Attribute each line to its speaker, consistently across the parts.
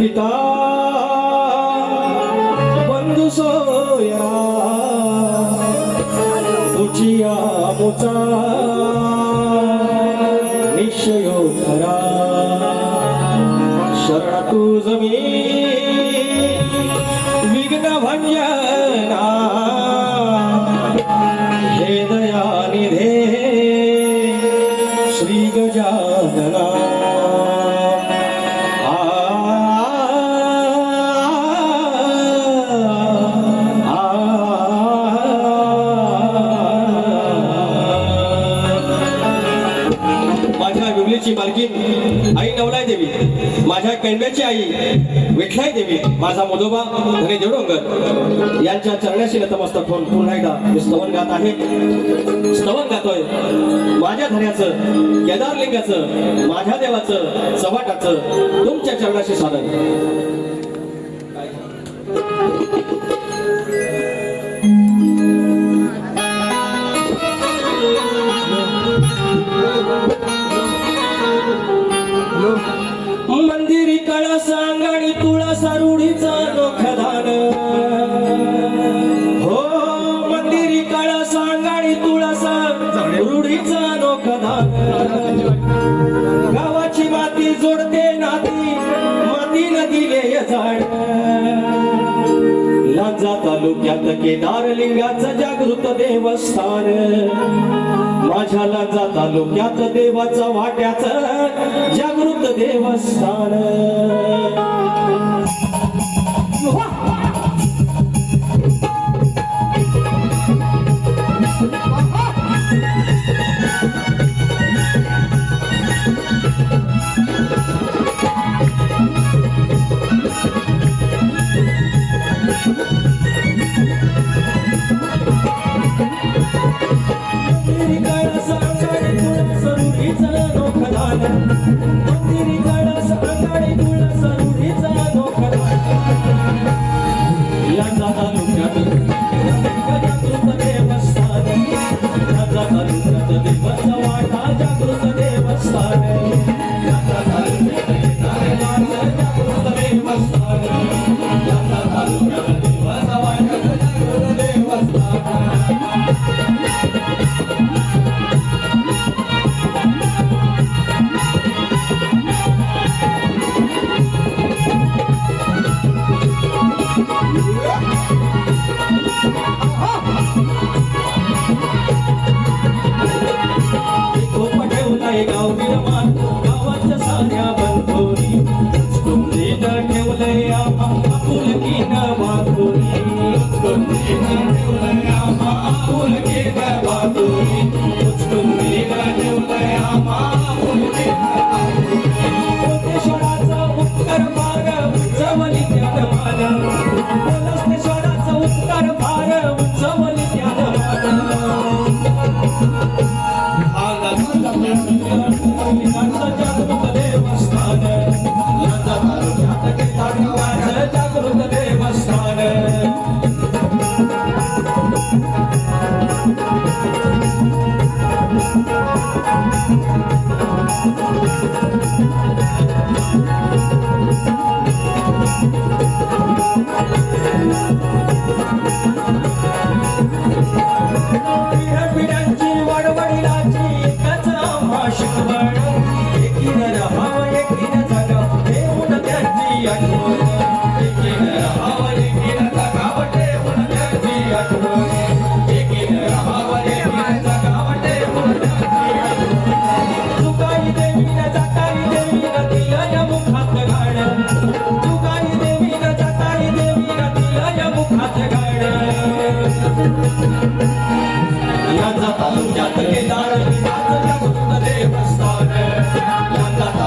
Speaker 1: पिता बंधू सोया तुझिया मुचा निश्चयो खरा शरण तुझ विघ्न भंजना माझ्या कैंब्याची आई विठलाई देवी माझा मधोबा धने देवडोंगर. यांच्या चरण्याशी नतमस्तक होऊन पुन्हा एकदा मी स्तवन गात आहे. स्तवन गातोय. माझ्या धन्याचं केदारलिंगाचं माझ्या देवाचं चव्हाटाचं तुमच्या चरणाशी साधन रूढीचा नोखदान गावाची माती जोडते नाती माती नदीले झाड. लांजा तालुक्यात केदारलिंगाचं जागृत देवस्थान. माझ्या लांजा तालुक्यात देवाचा वाट्याचं जागृत देवस्थान. खूप गाव निर्माण. गावाच्या साध्या बंधोरी तुमदेन ठेवलंय आपुलकी न वातोरी तुमदेन ठेवलंय आपुलकी न वातोरी तुमदेन ठेवलंय आपुलकी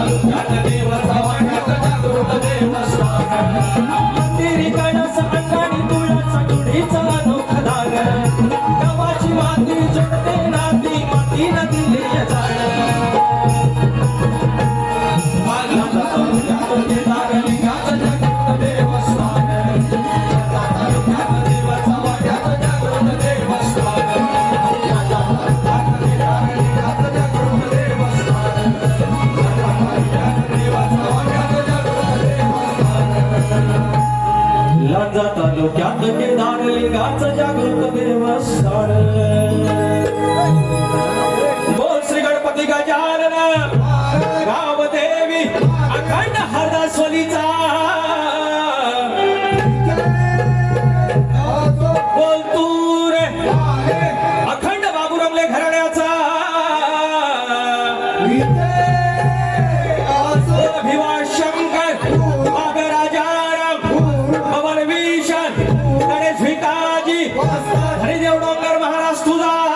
Speaker 1: यांचा तालुक्यात estudar.